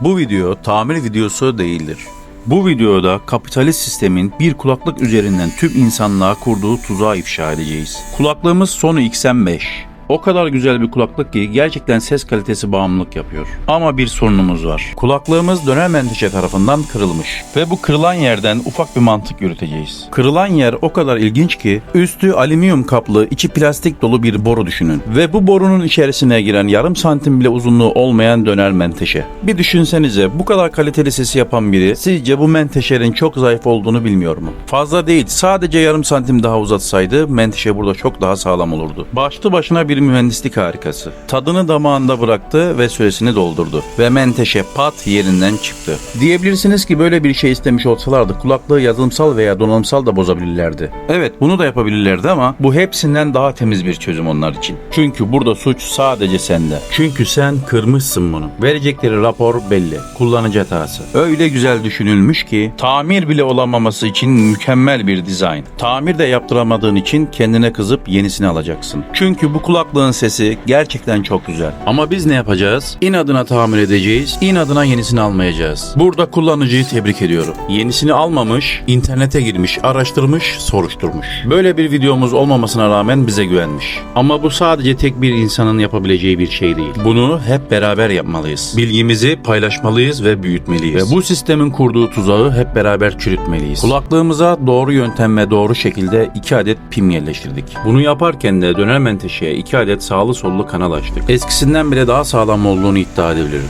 Bu video tamir videosu değildir. Bu videoda kapitalist sistemin bir kulaklık üzerinden tüm insanlığa kurduğu tuzağı ifşa edeceğiz. Kulaklığımız Sony XM5. O kadar güzel bir kulaklık ki gerçekten ses kalitesi bağımlılık yapıyor. Ama bir sorunumuz var. Kulaklığımız döner menteşe tarafından kırılmış. Ve bu kırılan yerden ufak bir mantık yürüteceğiz. Kırılan yer o kadar ilginç ki üstü alüminyum kaplı içi plastik dolu bir boru düşünün. Ve bu borunun içerisine giren yarım santim bile uzunluğu olmayan döner menteşe. Bir düşünsenize bu kadar kaliteli sesi yapan biri sizce bu menteşenin çok zayıf olduğunu bilmiyor mu? Fazla değil sadece yarım santim daha uzatsaydı menteşe burada çok daha sağlam olurdu. Başlı başına bir mühendislik harikası. Tadını damağında bıraktı ve süresini doldurdu. Ve menteşe pat yerinden çıktı. Diyebilirsiniz ki böyle bir şey istemiş olsalardı kulaklığı yazılımsal veya donanımsal da bozabilirlerdi. Evet bunu da yapabilirlerdi ama bu hepsinden daha temiz bir çözüm onlar için. Çünkü burada suç sadece sende. Çünkü sen kırmışsın bunu. Verecekleri rapor belli. Kullanıcı hatası. Öyle güzel düşünülmüş ki tamir bile olamaması için mükemmel bir dizayn. Tamir de yaptıramadığın için kendine kızıp yenisini alacaksın. Çünkü bu kulaklığın sesi gerçekten çok güzel. Ama biz ne yapacağız? İnadına tamir edeceğiz. inadına yenisini almayacağız. Burada kullanıcıyı tebrik ediyorum. Yenisini almamış, internete girmiş, araştırmış, soruşturmuş. Böyle bir videomuz olmamasına rağmen bize güvenmiş. Ama bu sadece tek bir insanın yapabileceği bir şey değil. Bunu hep beraber yapmalıyız. Bilgimizi paylaşmalıyız ve büyütmeliyiz. Ve bu sistemin kurduğu tuzağı hep beraber çürütmeliyiz. Kulaklığımıza doğru yöntem ve doğru şekilde iki adet pim yerleştirdik. Bunu yaparken de döner menteşeye iki adet sağlı sollu kanal açtık. Eskisinden bile daha sağlam olduğunu iddia edebilirim.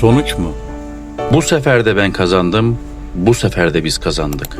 Sonuç mu? Bu sefer de ben kazandım, bu sefer de biz kazandık.